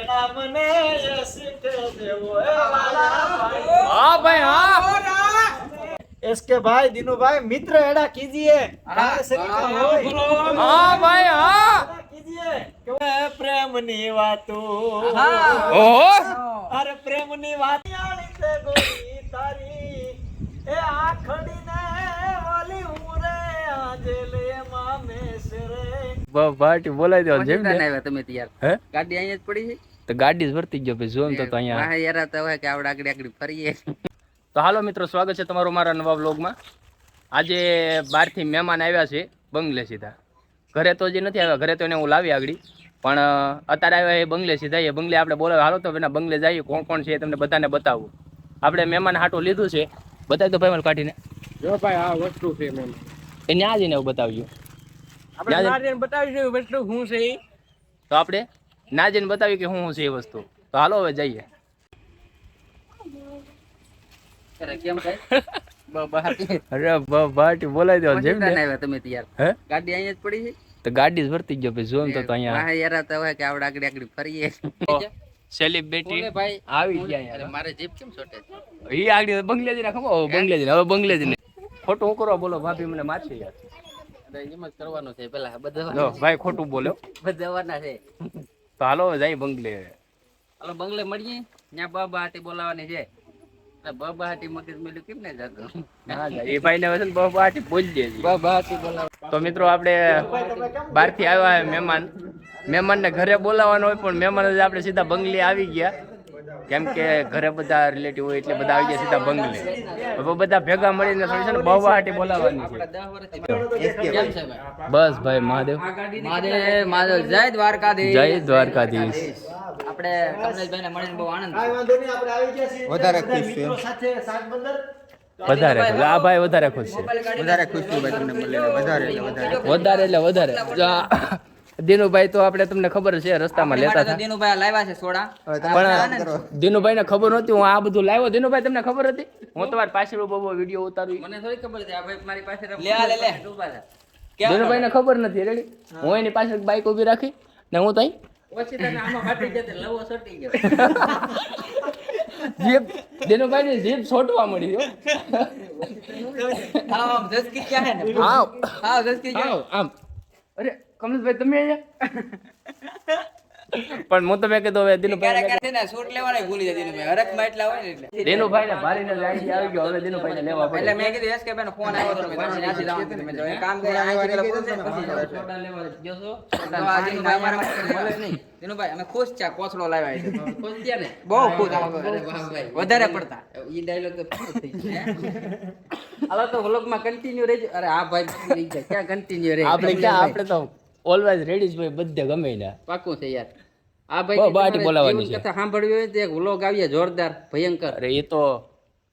એના મને યશિક દેવો એ વાલા ભાઈ હા. ભાઈ હા એસકે ભાઈ દિનુભાઈ મિત્ર એડા કીજીએ. હા, ભાઈ હા. કીજીએ. કે પ્રેમની વાતો. ઓહો. અરે પ્રેમની વાત ગોરી તારી. એ આખડીને વાલી ઉરે આજેલે મામે સરે પાર્ટી બોલાવી જેમ ને તમે તૈયાર. ગાડી અહીંયા જ પડી છે? તો ગાડી જ વર્તી ગયો ભાઈ જોમ તો તો અહીંયા. યાર તો હોય કે આપણે આગળ આગળ ફરીએ. તો હાલો મિત્રો સ્વાગત છે તમારું મારા નવા વ્લોગમાં. આજે બહારથી મહેમાન આવ્યા છે બંગલે સીધા. ઘરે તો જે નથી આવ્યા ઘરે તો એને હું લાવી આગળ. પણ અત્યારે આવ્યા એ બંગલે સીધા એ બંગલે આપણે બોલાવે હાલો તો એના બંગલે જઈએ કોણ કોણ છે તમને બધાને બતાવું. આપણે મહેમાન હાટું લીધું છે. બતાવી દો ભાઈ મને કાઢીને. જો ભાઈ આ વસ્તુ છે મેમ એ ન્યા જઈને એવું બતાવ્યું. આપણે બતાવીશું વસ્તુ શું છે તો આપણે ના જઈને બતાવી કે શું શું છે એ વસ્તુ. તો હાલો હવે જઈએ. બોલાવી દેવા જેમ પહોંચી ને. આવ્યા તમે તૈયાર. હે? ગાડી અહીંયા જ પડી છે? તો ગાડી જ વર્તી ગયો ભાઈ જોમ તો તો અહીંયા. વાહ યાર તો હોય કે આપણે આગળ આગળ ફરીએ. સેલિબ્રિટી આવી ગયા યાર. મારે જીપ કેમ છોટે છે? ઈ આગળ બંગલેજી ના ખબર? બંગલેજી હવે બંગલેજી ખોટું હું કરવા બોલો? ભાભી મને માછી યાર. એમ જ કરવાનું છે પેલા બધા ભાઈ ખોટું બોલ્યો. બધાવાના છે. તો હાલો જાય બંગલે. હાલો બંગલે મળીએ. ત્યાં બાબા હાટી બોલાવાની છે. બાબા હાથી મગજ મેલું કેમ ને જતું એ ભાઈ ને હવે બાબા હાથી બહુ બાટી બોલી દેજી. બાબા હાથી બોલાવ તો મિત્રો આપણે બહારથી આવ્યા મહેમાન મહેમાન. મહેમાનને ઘરે બોલાવવાનો હોય પણ મહેમાન જ આપણે સીધા બંગલે આવી ગયા. કેમ કે ઘરે બધા રિલેટિવ હોય એટલે બધા આવી ગયા સીધા બંગલે. હવે બધા ભેગા મળીને થોડી છે ને બહુહાટી બોલાવવાની છે. બસ ભાઈ મહાદેવ. મહાદેવ મહાદેવ. જય દ્વારકાધીશ. જય દ્વારકાધીશ. આપણે કમલેશભાઈ ને મળીને બહુ આનંદ કાંઈ વાંધો નહીં આપણે આવી ગયા છીએ. વધારે ખુશ છે. વધારે. આ ભાઈ વધારે ખુશ છે. વધારે ખુશ છું ભાઈ તમને મળીને. વધારે એટલે વધારે. વધારે એટલે વધારે. દિનુભાઈ તો આપણે તમને ખબર છે રસ્તામાં લેતા હતા દિનુભાઈ લાવ્યા છે સોડા પણ દિનુભાઈ ને ખબર નહોતી હું આ બધું લાવ્યો દિનુભાઈ તમને ખબર હતી હું તમારી પાછળ બબો વીડિયો ઉતારું મને થોડી ખબર છે આ ભાઈ મારી પાસે લે લે લે દિનુભાઈ ને ખબર નથી રેડી હું એની પાછળ બાઈક ઊભી રાખી ને હું તો અહીં ઓછી તને આમાં ફાટી જતે લવો સટી ગયો જીપ દિનુભાઈ ની જીપ છોટવા મળી હો. આમ જસકી ક્યાં હે ને આવ હા જસકી આવ આમ અરે કમલેશભાઈ તમે અહીંયા? પણ હું તો કીધું હવે દિનુભાઈ ક્યારે છે ને શૂટ લેવાના ભૂલી જાય દિનુભાઈ. હરકમાં એટલા હોય ને એટલે. દિનુભાઈ ને ભારીને લાઈન આવી ગયો હવે દિનુભાઈ ને લેવા એટલે મેં કીધું એસ કે ભાઈ ફોન આવ્યો તો મેં તમને ત્યાંથી જવાનું તમે જો કામ કરે અહીંથી પેલા પૂછો ને પછી. ટોટલ લેવા જો છો? તો આ દિનુભાઈ મારા માટે મળે નહીં. દિનુભાઈ અમે ખુશ છે કોથળો લાવ્યા છે. ખુશ છે ને? બહુ ખુશ આમાં. વધારે પડતા. ઈ ડાયલોગ તો પૂરો થઈ ગયો. હાલો તો વ્લોગમાં કન્ટિન્યુ રહેજો. અરે આ ભાઈ રહી જાય ક્યાં કન્ટિન્યુ રહે આપણે ક્યાં આપણે તો ઓલવેઝ રેડી જ ભાઈ બધે ગમે ને. પાકું છે યાર. આ ભાઈ બાટી બોલાવવાની છે. કથા સાંભળવી હોય તો એક વ્લોગ આવીએ જોરદાર ભયંકર. અરે એ તો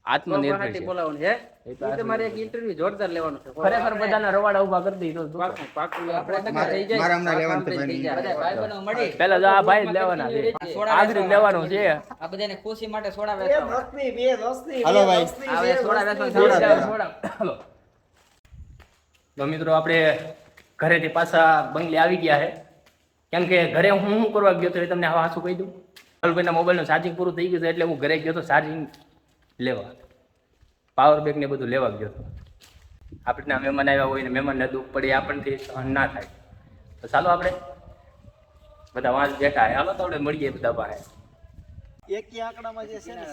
આત્મનિર્ભર છે. બોલાવવાનું છે એ તમારે એક ઇન્ટરવ્યુ જોરદાર લેવાનું છે. ખરેખર બધાના રવાડા ઊભા કરી દઈ તો પાકું પાકું આપણે થઈ જાય. મારે હમણાં લેવાનું છે થઈ જાય. બધા મળી. પેલા જો આ ભાઈ લેવાના છે. આગળ લેવાનું છે. આ બધાને ખુશી માટે સોડા વેચવા દસની, બે દસની, હાલો ભાઈ. દસની, સોડા વેચવા બે સોડા. દસની. સોડા. હાલો. તો મિત્રો આપણે ઘરેથી પાછા બંગલે આવી ગયા છે. કેમ કે ઘરે હું શું કરવા ગયો તો એ તમને હવે શું કહી દઉં. ભાઈના મોબાઈલનું ચાર્જિંગ પૂરું થઈ ગયું છે એટલે હું ઘરે ગયો તો ચાર્જિંગ લેવા. પાવર બેંક ને બધું લેવા ગયો હતો આપણે મહેમાન આવ્યા હોય ને મહેમાનને દુઃખ પડે એ આપણને સહન ના થાય. તો ચાલો આપણે બધા વાંચ બેઠા હે હાલો તો આપણે મળીએ બધા પાસે એક આંકડામાં જે છે ને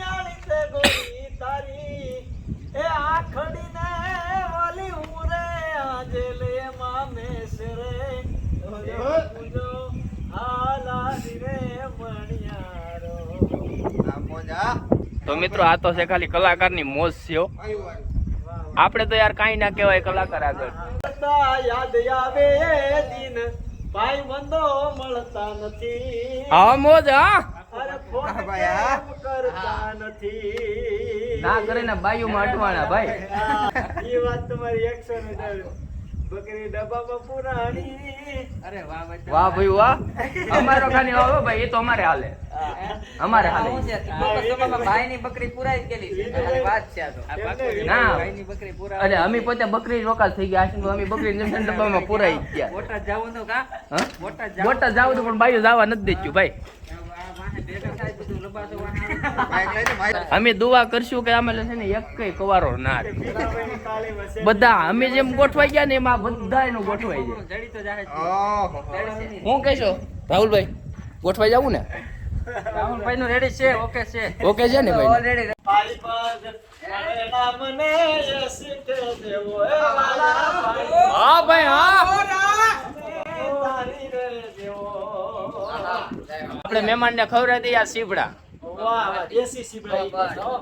યાળી તે આવે. તારી. એ આખડીને વાલી ઉરે આજેલે મામે સરે પૂજો હાલાદી રે મણિયારો. આ મોજા. તો મિત્રો આ તો છે ખાલી કલાકારની મોજ છે હો. આપણે તો યાર કાંઈ ના કહેવાય કલાકાર આગળ. યાદ આવે એ દિન. ભાઈ બંધો મળતા નથી. હા મોજ હા. અરે ફોન ભાઈ, હા. કેમ કરતા નથી? ના કરે ને બાયુમાં અટવાણા ભાઈ. એ વાત તમારી એકસો ને બકરી ડબ્બામાં પુરાણી. અરે વાહ વાહ ભાઈ વાહ. અમારો ખાલી વાહ ભાઈ એ તો અમારે હાલે. અમારે હાલે. હું છે ટીપુ કસ્ટમરમાં ભાઈની બકરી પુરાઈ ગયેલી વાત છે ના. ભાઈની બકરી પુરાઈ અરે અમે પોતે બકરી રોકાલ થઈ ગયા છે અમે બકરી જમશન ડબ્બામાં પુરાઈ ગયા. બોટા જાવું તો કા? હા? જાવું જાવ તો પણ બાયું જવા નથી દેચ્યું ભાઈ. અમે દુવા કરશું કે અમે છે ને એક કઈ કવારો ના બધા અમે જેમ ગોઠવાઈ ગયા ને એમાં બધા એનું ગોઠવાઈ જાય. હું કહેશો? રાહુલભાઈ ગોઠવાઈ જવું ને? રાહુલભાઈ નું રેડી છે ઓકે છે. ઓકે છે ને ભાઈ? ઓલરેડી હા ભાઈ હા. આપણે મહેમાન ને ખવડાવી દઈએ આ સીપડા વાહ વાહ દેશી સીબડા ઈ બસ, હો.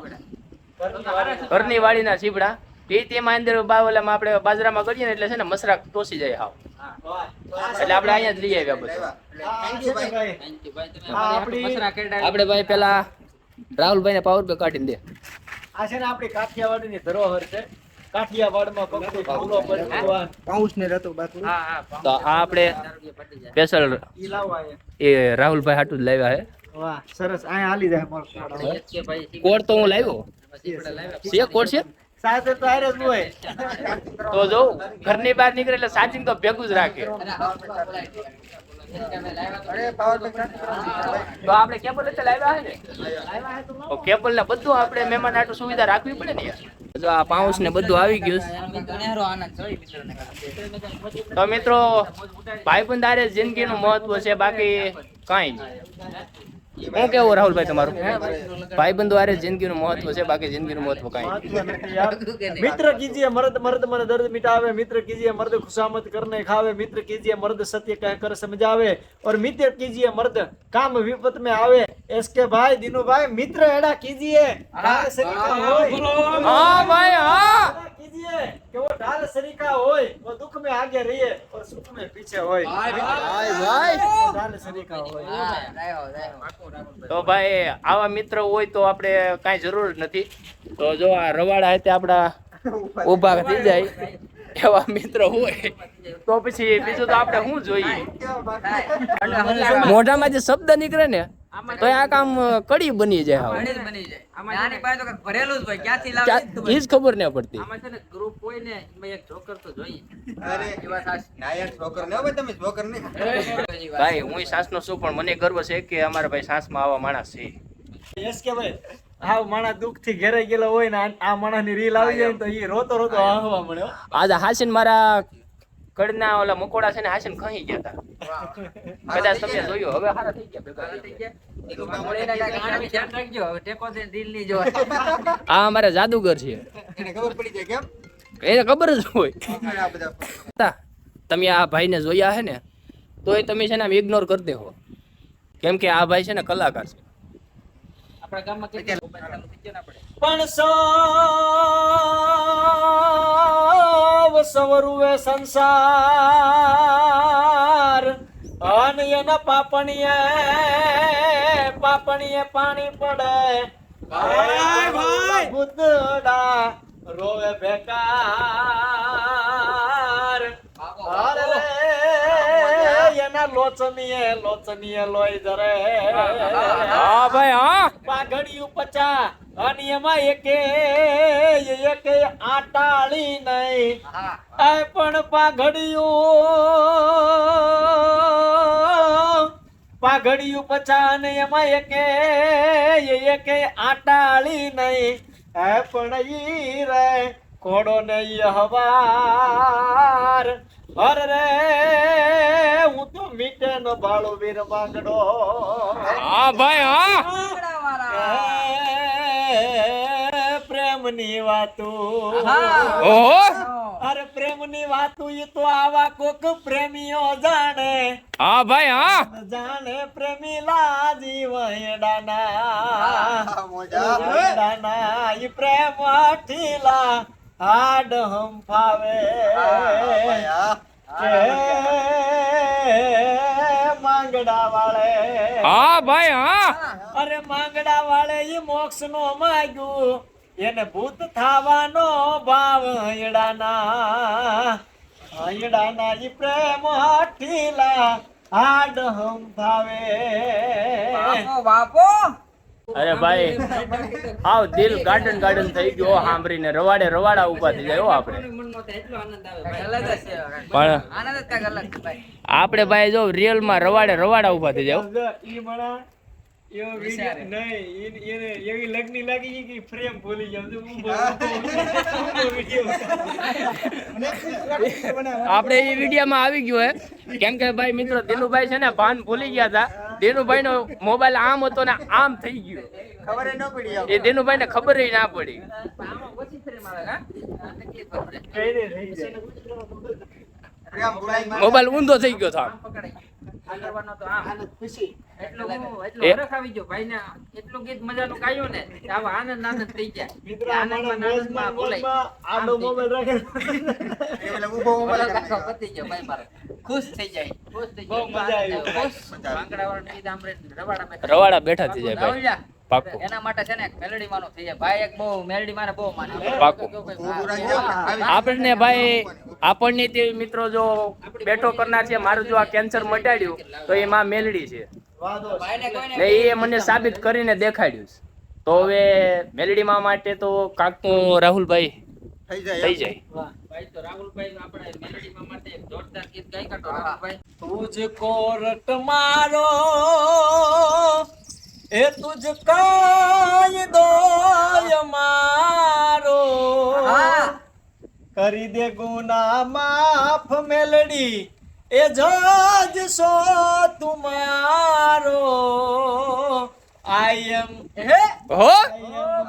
ઘરની વાળી. ના સીપડા તે તેમાં અંદર બાવલામાં આપણે બાજરામાં કરીએ ને એટલે છે ને મસરા ટોસી જાય હાવ. વાહ. એટલે આપણે અહીંયા જ લઈ આવ્યા બધું આ છે ને ભાઈ. થેન્ક યુ ભાઈ તમે આ અમારી આપણી- ભાઈ પેલા રાહુલભાઈ ને પાવર પે કાઢીને દે. આ છે ને આપણી કાઠિયાવાડની ધરોહર છે. તો આ આપણે સ્પેશિયલ ઈ લાવવા અહીંયા. એ રાહુલભાઈ હાટું જ લાવ્યા છે સરસ. અહીંયા હાલી જાય મારો એચ કે ભાઈ કોડ તો હું લાવ્યો. છે કોડ છે? સાથે તો હારે જ હોય. તો જો ઘરની બહાર નીકળે એટલે ચાર્જિંગ તો ભેગું જ રાખે. તો રાખી આપણે કેબલ એટલે લાવ્યા છે ને? કેબલ ને બધું આપણે મહેમાન આટલું સુવિધા રાખવી પડે ને યાર. આ પાઉસ ને બધું આવી ગયું તો મિત્રો, ભાઈબંધ હારે જિંદગીનું મહત્વ છે, બાકી કાંઈ હું કેવું રાહુલભાઈ તમારું? ભાઈબંધો આરે જિંદગીનું મહત્વ છે બાકી જિંદગીનું મહત્વ કાંઈ મિત્ર કીજીએ મર્દ મર્દ મને દર્દ મિટાવે મિત્ર કીજીએ મર્દ ખુશામત કરને ખાવે મિત્ર કીજીએ મર્દ સત્ય કહ કર સમજાવે ઓર મિત્ર કીજીએ મર્દ કામ વિપત મે આવે. એસકે ભાઈ દિનુભાઈ મિત્ર એડા કીજીએ. હા ભાઈ હા. દઈએ કે વો ઢાલ સરીકા હોય વો દુખ મે આગે રહીએ और સુખ મે પીછે હોય. ભાઈ ભાઈ. ઢાલ સરીકા હોય. તો ભાઈ આવા મિત્ર હોય તો આપણે કાઈ જરૂર નથી. તો જો આ રવાડા હતે આપડા ઊભા થઈ જાય. એવા મિત્ર હોય. તો પછી બીજું તો આપણે શું જોઈએ? મોઢામાં જે શબ્દ નીકળે ને તો આ કામ કડી બની જાય હવે. બની જાય. આમાં પાસે તો ભરેલું જ હોય ક્યાંથી લાવે ઈ જ ખબર ન પડતી. આમાં છે ને ગ્રુપ હોય ને એમાં એક જોકર તો જોઈએ. અરે એવા સાસ નાયક જોકર ન હોય તમે જોકર ને ભાઈ હું સાસનો છું પણ મને ગર્વ છે કે અમારા ભાઈ સાસમાં આવા માણસ છે. યસ કે ભાઈ હા માણસ દુઃખથી ઘેરાઈ ગયેલો હોય ને આ- માણસની રીલ આવી જાય તો એ રોતો રોતો હસવા મળ્યો આજે હાસીન મારા કડના ઓલા મકોડા છે ને હાસીન ખહી ગયા હતા કદાચ તમે જોયું હવે હારા થઈ ગયા આ અમારા જાદુગર છે. એને ખબર પડી જાય કેમ? એને ખબર જ હોય. તમે આ ભાઈને જોયા હે ને તોય તમે છે ને આમ ઇગ્નોર કરી દેવો કેમ કે આ ભાઈ છે ને કલાકાર છે. આપણા ગામમાં કેટલા ચાલુ થઈ ગયો આપણે. પણ સવ સવરુવે સંસાર. અને એના પાપણીએ પાપણીએ પાણી પડે. બુદ્ધડા રોવે બેકાર અરે રે, એના લોચનીએ લોચનીએ લોય જરે હા ભાઈ હા. પાઘડિયું પચા અને એમાં એકે એકે આટાળી નહીં. હા. પણ પાઘડિયું પાઘડિયું પચા અને એમાં એકે એકે આટાળી નહીં. આ પણ ઈ રે ઘોડો ને હવાર. હર રે હું તો મીટે નો બાળો વીર માંગડો હા ભાઈ હા. પ્રેમની વાતું. ઓહો. અરે પ્રેમની વાતો એ તો આવા કોક પ્રેમીઓ જાણે. હા ભાઈ હા. જાણે પ્રેમી લાજી વહેડાના. વહેડાના ઈ પ્રેમ અઠીલા. હાડ હંફાવે ફાવે માંગડા વાળે હા ભાઈ હા. અરે માંગડા વાળે ઈ મોક્ષ નો માગ્યું. એને ભૂત થાવાનો ભાવ હૈડાના હૈડાના ઈ પ્રેમ હાઠીલા હાડ હમ ફાવે. બાપો બાપો. અરે ભાઈ આવ દિલ ગાર્ડન ગાર્ડન થઈ ગયો સાંભળીને રવાડે રવાડા ઊભા થઈ જાય આપણે. પણ આપણે ભાઈ જો રિયલમાં રવાડે રવાડા ઊભા થઈ જાય હો. ઈ મણા એવો વિડિયો નહીં એને એવી લગની લાગી ગઈ કે ફ્રેમ ભૂલી જાવ તો ઊભો ઊભો વિડિયો. આપણે એ વિડિયામાં આવી ગયો હે. કેમ કે ભાઈ મિત્રો દિલુભાઈ છે ને ભાન ભૂલી ગયા હતા. દિનુભાઈ નો મોબાઈલ આમ હતો ને આમ થઈ ગયો. ખબર ન પડી એ દિનુભાઈ ને ખબર ના પડી. મોબાઈલ ઊંધો થઈ ગયો તો રવાડા બેઠા. રવાડા બેઠા થઈ જાય ભાઈ. આપણને ભાઈ આપણને તે મિત્રો જો બેઠો કરનાર છે મારું જો આ કેન્સર મટાડ્યું તો એ માં મેલડી છે. એ મને સાબિત કરીને દેખાડ્યું છે. તો હવે મેલડી માં માટે તો કાકું રાહુલભાઈ થઈ જાય રાહુલભાઈ આપણે મેલડી માં માટે જોરદાર ગીત ગાઈ કાઢો રાહુલભાઈ. તું જ કોરટ મારો એ તુજ કાય દોય મારો. કરી દે ગુના માફ મેલડી. એ જજ સો તુમારો. આઈ એમ હે? હો?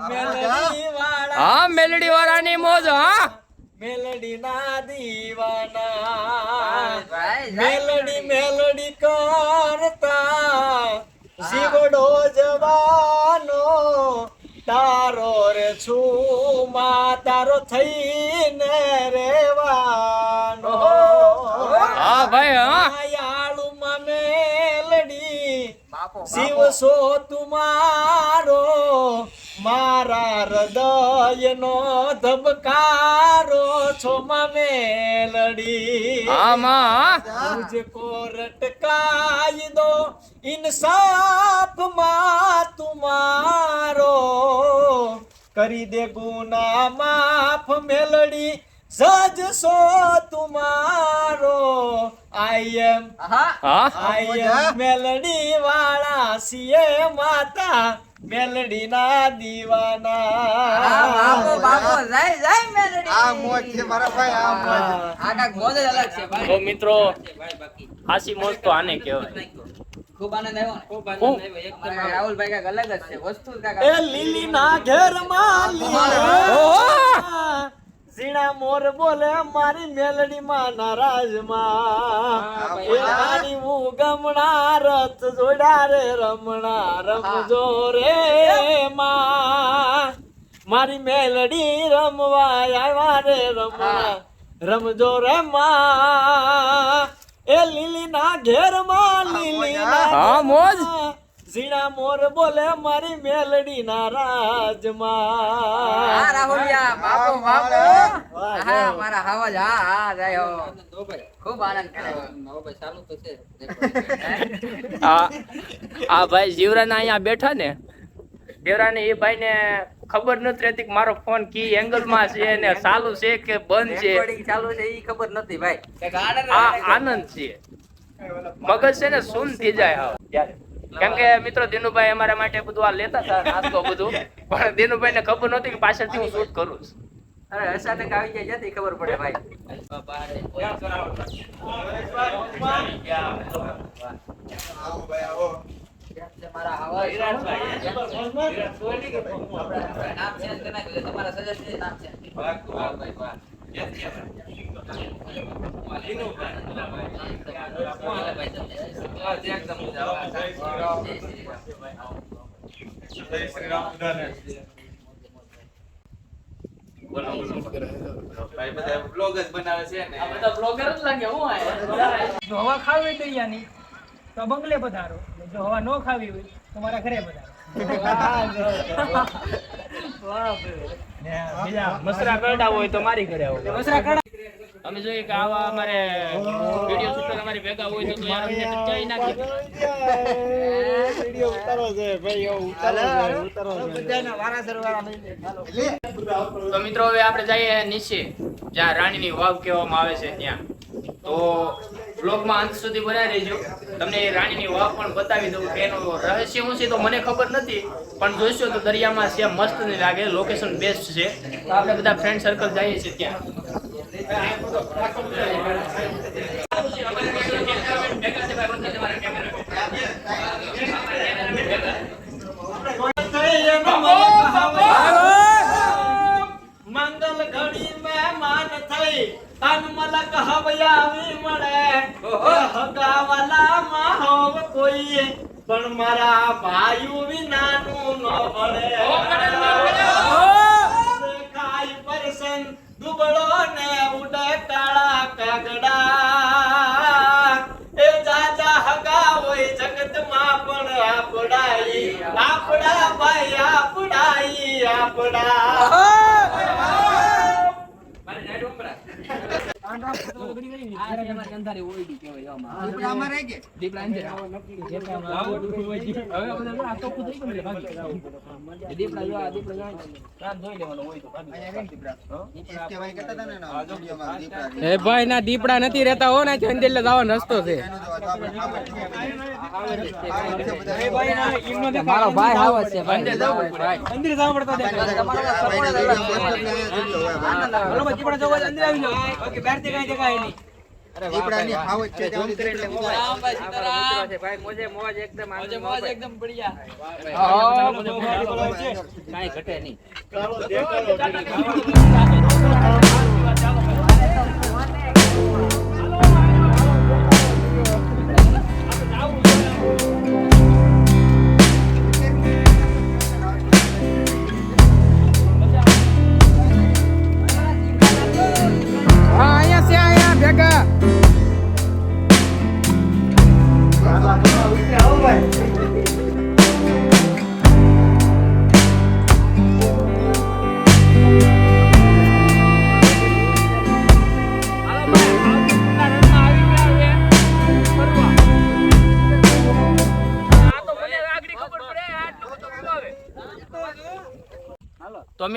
મેલડી વાળા હા મેલડી વાળાની મોજ હા. મેલડી ના દીવાના મેલડી મેલડી કરતા. જીવડો જવાનો તારો રે છુમા તારો થઈને રેવાનો હા ભાઈ હા. માયાળુમાં મેલડી શિવ સો તુમારો મારા હૃદયનો ધબકારો છો મેલડી મુજકો રટકાઈ દો ઇન્સાફમાં તુમારો કરી દે ગુના માફ મેલડી સજ સો તુમારો આઈ એમ આઈ એમ મેલડી વાળા સીએ માતા. મેલડી ના દીવાના બાપો બાપો જય જય મેલડી. આ મોજ છે મારા ભાઈ આ મોજ. આ કાંઈક મોજ જ અલગ છે ભાઈ. તો મિત્રો ભાઈ હાસી મોજ તો આને કહેવાય. ખૂબ આનંદ આવ્યો ખૂબ ખૂબ. આનંદ આવ્યો એકદમ રાહુલભાઈ કાંઈક અલગ જ છે વસ્તુ જ કાંઈક એ લીલી ના ઘેરમાં ઝીણા મોર બોલે મારી મેલડી માં. નારાજમાં મારી હું ગમણા રથ જોડા રે રમણા રમજો રે માં. મારી મેલડી રમવા આવ્યા રે રમણા રમજો રે માં. એ લીલી ના ઘેરમાં લીલી ના હા, મોજ. ઝીણા મોર બોલે મારી મેલડી ના રાજમાં રાહુલિયા બાપો બાપો. જો. મારા હાવજ હા. હા જય ખૂબ આનંદ કરાયો ચાલુ તો છે. આ આ ભાઈ જીવરાના અહીંયા બેઠા ને? દેવરાને એ ભાઈને ખબર નથી રહેતી કે મારો ફોન કી એંગલમાં છે ને ચાલુ છે કે બંધ છે? ચાલુ છે એ ખબર નથી ભાઈ. આ આનંદ છે. મગજ છે ને સુન થઈ જાય હવે કેમ કે મિત્રો દિનુભાઈ અમારા માટે બધું આ લેતા હતા નાસ્તો બધું. પણ દિનુભાઈ ને ખબર નહોતી કે પાછળથી હું શૂટ કરું છું. અરે અચાનક આવી જાય જતી ખબર પડે ભાઈ આવો ભાઈ આવો મારા હાવજ નામ ચેન્જ કરી નાખ્યું છે. તમારા સજેશન નામ ચેન્જ જો હવા ખાવી તો અહીંયાની તો બંગલે પધારો. જો હવા ન ખાવી હોય તો મારા ઘરે પધારો. બીજા મસરા કરતા હોય તો મારી ઘરે આવો. મસરા અમે જોઈએ કે આવા અમારે વીડિયો શૂટર અમારી ભેગા હોય તો યાર અમને ટચાઈ નાખી વીડિયો ઉતારો છે ભાઈ ઉતારો ઉતારો બધાના વારા સરવારા લઈ તો મિત્રો, હવે આપણે જઈએ નીચે, જ્યાં રાણીની વાવ કહેવામાં આવે છે, ત્યાં. તો બ્લોગમાં અંત સુધી બનાવી રહેજો. તમને રાણીની વાવ પણ બતાવી દઉં કે એનું રહસ્ય શું છે તો મને ખબર નથી, પણ જોઈશો તો દરિયામાં છે મસ્ત નહીં લાગે લોકેશન બેસ્ટ છે. આપણે બધા ફ્રેન્ડ સર્કલ જઈએ છીએ ત્યાં મંગલ ઘડી મહેમાન થઈ તન મલક હવયાવી મળે હગાવાલા માં હોવ કોઈ પણ મારા ભાઈઓ વિનાનું ન ભળે દેખાય પરસન દુબળો ને ઉડે કાળા કાગડા. એ જાજા હગા હોય જગતમાં પણ આપડાઈ. આપડા ભાઈ આપડાઈ આપડા. રહી ગયા કહેવાય કહેતા હતા ને એના વિડીયોમાં દીપડા એ ભાઈ ના દીપડા નથી રહેતા હો ને ચંદેલ જવાનો રસ્તો છે. મારો ભાઈ આવે છે મંદિર જવા પડતા નહીં. દીપડાની હાવજ છે ભાઈ મોજે મોજ એકદમ મોજે મોજ. એકદમ કાંઈ ઘટે નહીં.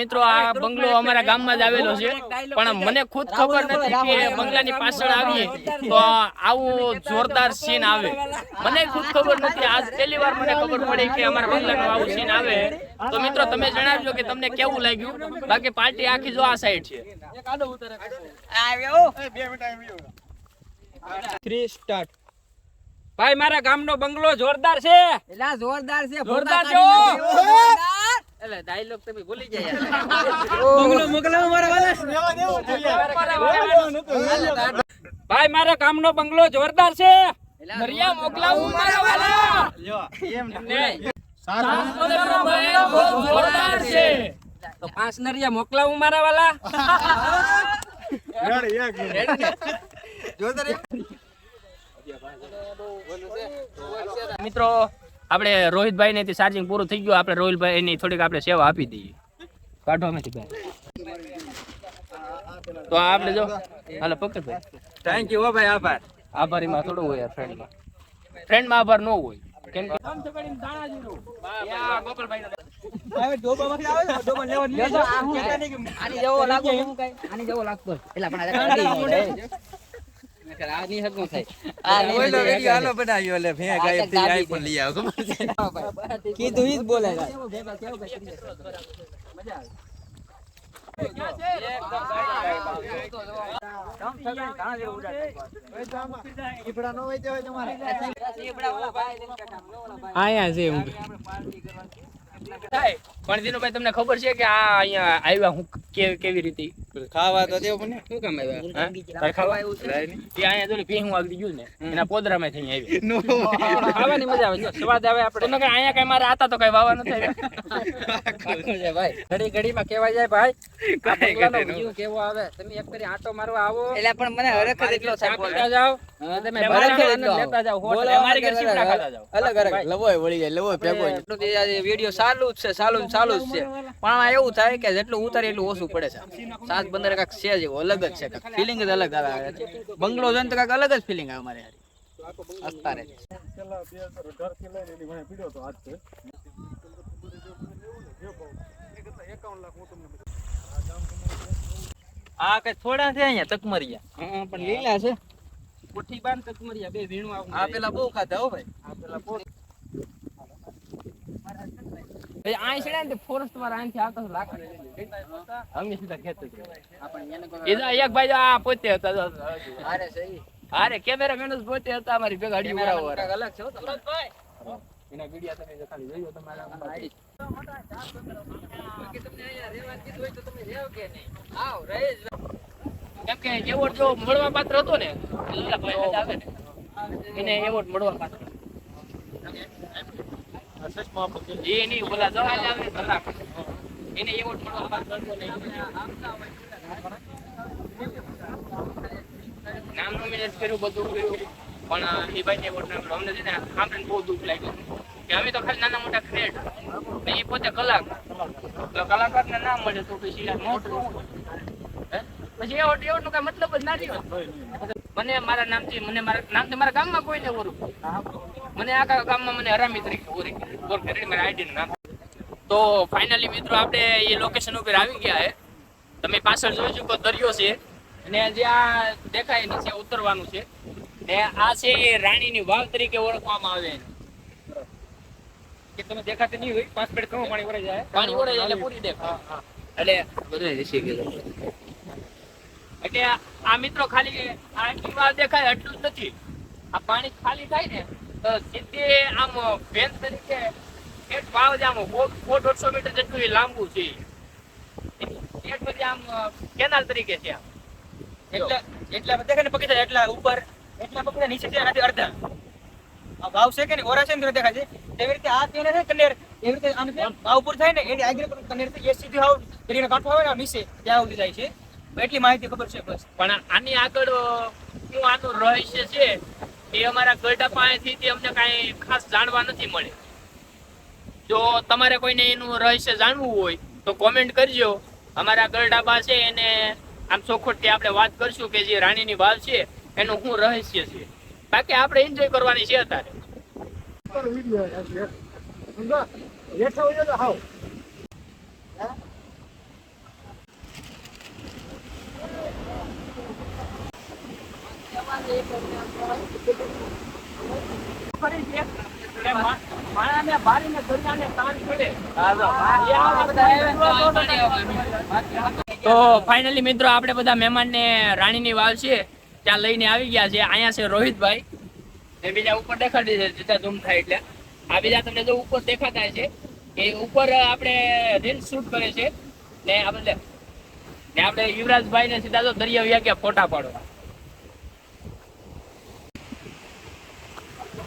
મિત્રો આ બંગલો અમારા ગામમાં જ આવેલો છે. પણ મને ખુદ ખબર નથી કે બંગલાની પાછળ આવીએ. તો આવું જોરદાર સીન આવે. મને ખુદ ખબર નથી આજ પહેલી વાર મને ખબર પડી કે અમારા બંગલાનું આવું સીન આવે. તો મિત્રો તમે જણાવજો કે તમને કેવું લાગ્યું? બાકી પાર્ટી આખી જો આ સાઈડ છે. થ્રી સ્ટાર્ટ ભાઈ મારા ગામનો બંગલો જોરદાર છે. એલા જોરદાર છે. જોરદાર છે, જોરદાર. એટલે ડાયલોગ તમે ભૂલી ગયા. બંગલો મોકલાવો મારા વાલા. ભાઈ મારા ગામનો બંગલો જોરદાર છે. દરિયા મોકલાવું મારા વાલા. નહીં. સાસુનો બંગલો બહુ જોરદાર છે તો પાંચ નરિયા મોકલાવું મારા વાલા. જોરદાર. મિત્રો આપણે રોહિતભાઈ ને ચાર્જિંગ પૂરું થઈ ગયું. આપણે રોહિતભાઈ એની થોડીક આપણે સેવા આપી દઈએ. કાઢો અમે ભાઈ. તો આપણે જો હાલો પકડ ભાઈ. થેન્ક યુ ભાઈ આભાર. આભારીમાં થોડું હોય યાર ફ્રેન્ડમાં ફ્રેન્ડમાં આભાર ન હોય. કેમ કે હવે આ નહીં કે આની જેવો લાગતો હું કાંઈ? આની જેવો લાગતો એલા પણ આ કાઢી મળે. નકર આ નહીં હગું થાય. આ નહીં હગું થાય. આ તો કીધું ઈ જ બોલે છે. આયા છે હું થાય. પણ દિનુભાઈ તમને ખબર છે કે આ અહીંયા આવ્યા હું કેવી રીતે? ખાવા તો દેવ મને શું કામ આવ્યા? હા? તારે ખાવા? એ અહીંયા જો ભીહું વાગી ગયું ને. એના પોદરામાં થઈને આવી. ખાવાની મજા આવે જો સ્વાદ આવે આપણે. નકર અહીંયા કઈ મારે આતા તો કઈ વાવા નથી આવ્યા. ભાઈ. ઘડી ઘડીમાં કેવા જાય ભાઈ કેવો આવે? તમે એક કરી આંટો મારવા આવો. પણ મને એટલો તમે મારા ઘરે અલગ અલગ. ખાતા જાઓ. અલગ અલગ. લવોય વળી જાય લવોય ભેગો વીડિયો ચાલુ જ છે ચાલુ ને ચાલુ જ છે. પણ એવું થાય કે જેટલું ઉતારે એટલું ઓછું પડે છે. સાત બંદર કાંક છે જ એવું અલગ જ છે ફિલિંગ જ અલગ આવે બંગલો જોઈને તો કાંક અલગ જ ફિલિંગ આવે મારે અત્યારે આ કઈ થોડા છે અહીંયા તકમરિયા? પણ લીલા છે. કોઠી બાન તકમરિયા બે વીણું આ પેલા બહુ ખાધા હો ભાઈ. અહીં છે ને ફોરેસ્ટ વાળા અહીંથી આવતા? હતા લાકડા અમે સીધા ખેત એ એક ભાઈ આ પોતે હતા. અરે સહી અરે કેમેરામેન જ પોતે હતા અમારી ભેગા અડી ઉડાવવા અલગ છે હો એના વિડિયા તમે ખાલી જોયો તમારા બાકી તમને અહીંયા રહેવા દીધું હોય તો તમે રહેવો કે નહીં? આવ, રહી જ. કેમ કે એવોર્ડ જો મળવા પાત્ર હતો ને. લીલા ભાઈ આવે ને. એને એવોર્ડ મળવા પાત્ર. ને ના ને અમે તો ખાલી નાના મોટા ક્રિએટ ને એ પોતે કલાક. તો કલાકારને ના મળે તો પછી મોટું પછી એવોર્ડ એવોર્ડ નો કઈ મતલબ જ ના રહ્યો. મને મારા નામથી મને મારા નામથી મારા ગામમાં કોઈને ઓળખું. મને આખા ગામમાં મને હરામી તરીકે ઓળખે મારા આઈડી નામ. તો ફાઇનલી મિત્રો આપણે એ લોકેશન ઉપર આવી ગયા છે તમે પાછળ જોઈ શકો દરિયો છે. અને જે આ દેખાય નીચે ઉતરવાનું છે. ને આ છે એ રાણીની વાવ તરીકે ઓળખવામાં આવે છે. કે તમે દેખાતી નહીં હોય પાંચ કમ પાણી જાય. પાણી ઓળે એટલે પૂરી દેખાય. એટલે બધું રીસી ગયેલું. એટલે આ મિત્રો ખાલી આ વાવ દેખાય એટલું જ નથી. આ પાણી ખાલી થાય ને તો સીધી આમ ફેન તરીકે એક ભાવ જ આમ સો દોઢસો મીટર જેટલું એ લાંબુ છે. એક બધી આમ કેનાલ તરીકે છે આમ. એટલે એટલા બધા ને પકડી જાય એટલા ઉપર એટલા પકડે નીચે છે એનાથી અડધા. આ ભાવ છે કે ને ઓરા છે ને દેખાય છે? એવી રીતે આ તેને છે કનેર એવી રીતે આમ ભાવ પૂર થાય ને એની આગળ પર કનેરથી એ સીધી હાવ કરીને કાંઠો આવે ને નીચે ત્યાં સુધી જાય છે. એટલી માહિતી ખબર છે બસ. પણ આની આગળ શું આનું રહસ્ય છે એ અમારા ગરડા પાસેથી અમને કાંઈ ખાસ જાણવા નથી મળે. જો તમારે કોઈને એનું રહસ્ય જાણવું હોય, તો કોમેન્ટ કરજો. અમારા ગરડા બા છે એને આમ ચોખોટથી આપણે વાત કરશું કે જે રાણીની વાવ છે, એનું શું રહસ્ય છે. બાકી આપણે એન્જોય કરવાની છે અત્યારે. છોડે તો ફાઇનલી મિત્રો આપણે બધા મહેમાનને રાણીની વાવ છે, ત્યાં લઈને આવી ગયા છે. અહીંયા છે રોહિતભાઈ. એ બીજા ઉપર દેખાડી છે જેટલા ધૂમ થાય એટલે. આ બીજા તમને જો ઉપર દેખાતા છે, એ ઉપર આપણે રીલ શૂટ કરે છે. ને આપણે ને આપણે યુવરાજભાઈ ને સીધા તો દરિયા વ્યા ગયા ફોટા પાડવા.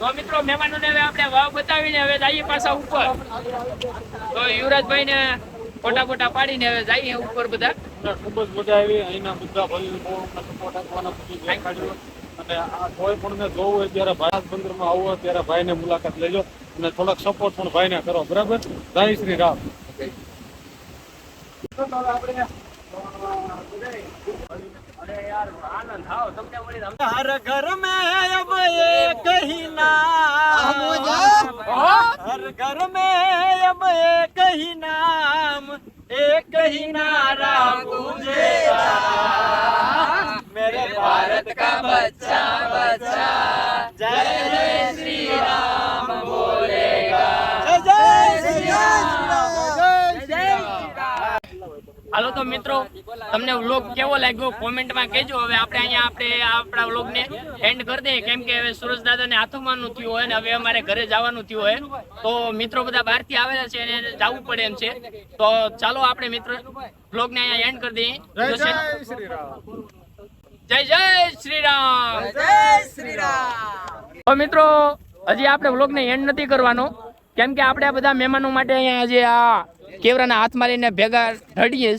તો મિત્રો મહેમાનોને હવે આપણે વાવ બતાવીને હવે જઈએ પાછા ઉપર. તો યુવરાજભાઈ ને ફોટા ફોટા પાડીને હવે જઈએ ઉપર બધા. ખૂબ જ મજા આવી. અહીંના બધા ભાઈઓ બહુ આપવાના પછી દેખાડ્યો. અને આ કોઈ પણ ને જોવું હોય ત્યારે ભારત બંદરમાં આવો હોય ત્યારે ભાઈને મુલાકાત લેજો. અને થોડોક સપોર્ટ પણ ભાઈને કરો બરાબર? જય શ્રી રામ. આનંદ हर घर में अब एक ही नाम। हर घर में अब एक ही नाम एक ही नारा गूंजेगा। मेरे भारत का बच्चा बच्चा जय श्री राम बोलेगा। जय जय श्री राम। હાલો તો મિત્રો તમને વ્લોગ કેવો લાગ્યો? કોમેન્ટમાં કહેજો. હવે આપણે અહીંયા આપણે આપણા વ્લોગને એન્ડ કરી દઈએ. કેમ કે હવે સુરજ દાદાને હાથોમાંનું થયું હોય ને હવે અમારે ઘરે જવાનું થયું હોય. તો મિત્રો બધા બહારથી આવેલા છે અને જવું પડે એમ છે. તો ચાલો આપણે મિત્રો વ્લોગને અહીંયા એન્ડ કરી દઈએ. જય જય શ્રી રામ જય જય શ્રી રામ મિત્રો હજી આપણે વ્લોગને એન્ડ નથી કરવાનો. કેમ કે આપણે આ બધા મહેમાનો માટે અહીંયા આજે આ કેવરાના હાથમાં લઈને ભેગા ઢળીએ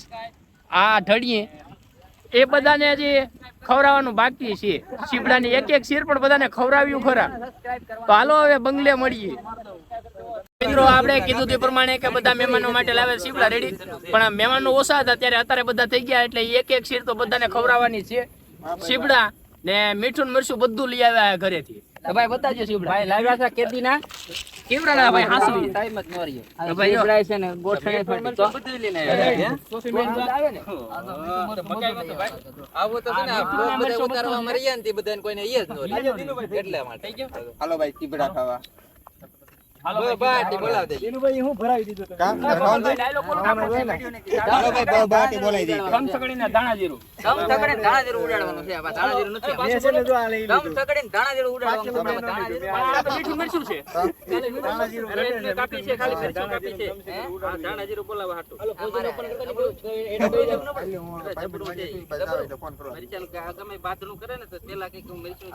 આ ઢળીએ. એ બધાને હજી ખવડાવવાનું બાકી છે. શીપડાની એક એક શીર પણ બધાને ખવડાવ્યું ખરા. તો હાલો હવે બંગલે મળીએ. મિત્રો, આપણે કીધું તે પ્રમાણે કે બધા મહેમાનો માટે લાવે શીપડા રેડી પણ મહેમાનો ઓછા હતા, ત્યારે અત્યારે બધા થઈ ગયા એટલે એક એક શીર તો બધાને ખવડાવવાની છે. શીપડા ને મીઠું મરચું બધું લઈ આવ્યા ઘરેથી. ભાઈ બતાજો શીપડા ભાઈ લાવ્યા છે કેદીના? કેવડા ના ભાઈ? હાસુ. ટાઈમ જ નો રહ્યો તો ભાઈ જો. છે ને ગોઠણે ફરી તો બધી લઈને આવું તો છે ને આ બધા ઉતારવા મરિયા ને તે બધાને કોઈને ઈ જ નો એટલે માટે હાલો ભાઈ ચીબડા ખાવા. બોલો બાટી બોલાવ દે દિનુભાઈ હું ભરાવી દીધું તો કામ કરવાનું છે? હાલો ભાઈ. બહુ બાટી બોલાવી દે. કમ સગડીને દાણા જીરું દમ તકડીને ધાણા જેરું ઉડાડવાનું છે આ ધાણા જેરું નથી મેં છે ને ગમે કરે ને તો પેલા કંઈક મરચું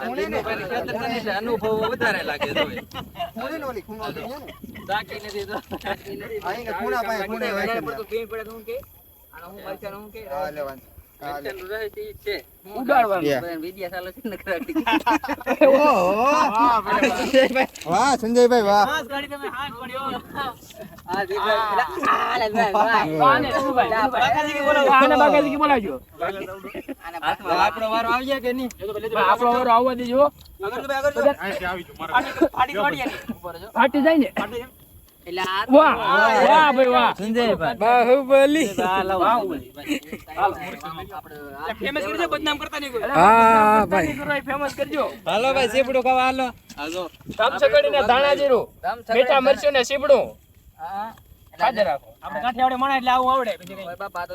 અનુભવ વધારે લાગે તો. બાકી નથી તો નથી. વધારે પડતું ભીણ પડે તો હું કે? આને હું મરચાંનું હું કે મરચાંનું રહે તે ઈ જ છે. ઉડાડવાનું. બધાને વિડિયા ચાલે છે ને કરાટી. વાહ સંજયભાઈ વાહ. હાથ ગાડી તમે હાથ પડ્યો. આ દીકરા- આ લે ભાઈ, ભાઈ. આને દિનુભાઈ, દિનુભાઈ. આને બાકાજી બોલાવજો. આના હાથમાં આપણો વારો આવી કે નહીં? આપણો વારો આવવા દેજો. ફાટી જાય ને? એટલે આ વાહ વાહ ભાઈ વાહ. બાહુબલી. ફેમસ કરજો બદનામ કરતા નહીં કોઈ. હા ભાઈ. ફેમસ કરજો. હાલો ભાઈ સીપડું ખાવા હાલો. હાલો. તમ સગડીને દાણા જીરું મીઠા મરચું ને સીપડું. હા. ખાધે રાખો. આપણે કાઠિયાવાડી માણા એટલે આવું આવડે બીજું કઈ. બાપા તો.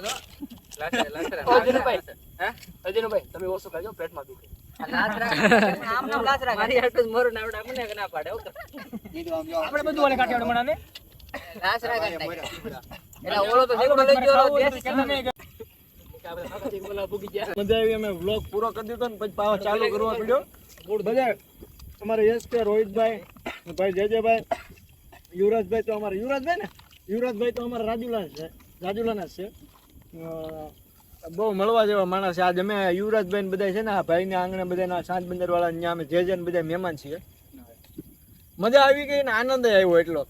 તમે ઓછું ખાજો પેટમાં દુખે. આ લાસરા આમ નામ લાસરા મારી હાટુ મોરું નાવડા મને કે ના પાડે હો આપણે બધું ઓલે કાઠિયાવાડી માણાને લાસરા કાઢ એટલે ઓલો તો સીપડો લઈ ગયો ઓલો દેશ કે નહીં મજા આવી અમે વ્લોગ પૂરો કરી દીધો ને પછી પાછો ચાલુ કરવા પડ્યો. બધા અમારે યશ કે રોહિતભાઈ ભાઈ જેજેભાઈ યુવરાજભાઈ તો અમારે યુવરાજભાઈ ને? યુવરાજભાઈ તો અમારા રાજુલા છે રાજુલાના જ છે. બહુ મળવા જેવા માણસ છે. આજ અમે યુવરાજભાઈ ને બધા છે ને આ ભાઈને આંગણે બધાના સાંજ બંદર વાળા ત્યાં અમે જે જે ને બધા મહેમાન છીએ. મજા આવી ગઈ ને આનંદ આવ્યો એટલો.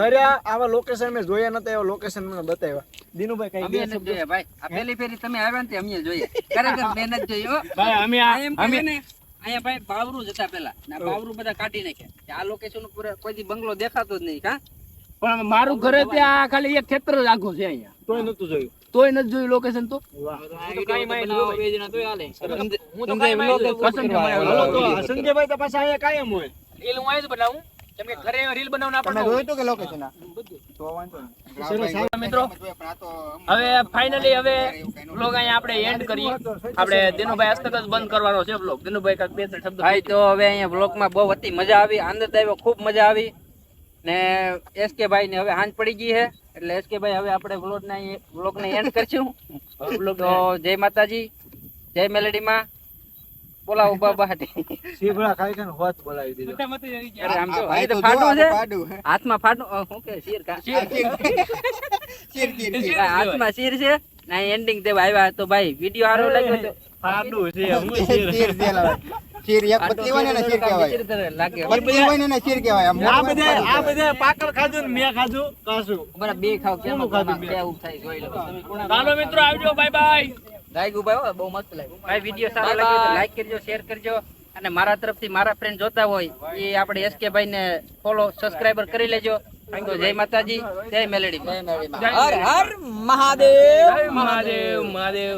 હર્યા આવા લોકેશન મેં જોયા નતા એવા લોકેશન મને બતાવ્યા. દિનુભાઈ કઈ અમે જોયા ભાઈ. આ પહેલી ફેરી તમે આવ્યા ને તે અમે જોઈએ. ખરેખર મહેનત જોઈ હો. ભાઈ અમે અમે ને અહીંયા ભાઈ બાવરું જતા પેલા ના બાવરું બધા કાઢી નાખ્યા. કે આ લોકેશન ઉપર કોઈ બંગલો દેખાતો જ નહીં કા? પણ મારું ઘરે ત્યાં ખાલી એક ખેતર જ આખું છે અહીંયા. તોય નતું જોયું. તોય નથી જોયું લોકેશન તો? સંજયભાઈ તો પાછા અહીંયા કાયમ હોય. રીલ હું આવી બનાવું. કેમ કે ઘરે રીલ બનાવવાનું આપણને સરસ. મિત્રો હવે ફાઇનલી હવે બ્લોગ અહીંયા આપણે એન્ડ કરીએ આપણે દિનુભાઈ હસ્તક જ બંધ કરવાનો છે બ્લોગ દિનુભાઈ કાંઈક બે ત્રણ શબ્દ ભાઈ તો હવે અહીંયા બ્લોકમાં બહુ હતી મજા આવી આનંદ આવ્યો ખૂબ મજા આવી. ને એસકે ભાઈ ને હવે હાંજ પડી ગઈ છે. એટલે એસકે ભાઈ હવે આપણે વ્લોગ ને વ્લોગ ને એન્ડ કરશું. તો જય માતાજી જય મેલેડીમાં બોલાવો બાબા શીભડા ખાઈ ખાઈને હોત બોલાવી દીધો. અરે આમ તો અહીં તો ફાટો છે. હાથમાં ફાટો શું કે શીર કા? શીર હાથમાં શીર છે ના એન્ડિંગ દેવા આવ્યા. તો ભાઈ વિડિયો સારો લાગ્યો તો ફાડું છે હું શીર. લાગે. આ બધા આ બધા પાકળ ખાધું ને મેં ખાધું કાસું. બરાબર બે ખાવ કેમ ખાધું કેવું થાય જોઈ લો. ચાલો મિત્રો આવજો બાય બાય લાગ્યું ભાઈ બહુ મસ્ત લાગ્યું ભાઈ વીડિયો સારો લાગ્યો તો લાઈક કરજો શેર કરજો. અને મારા તરફથી મારા ફ્રેન્ડ જોતા હોય એ આપણે એસકે ભાઈ ને ફોલો સબસ્ક્રાઇબર કરી લેજો. તો જય માતાજી જય મેલેડી. જય હર હર મહાદેવ. મહાદેવ મહાદેવ.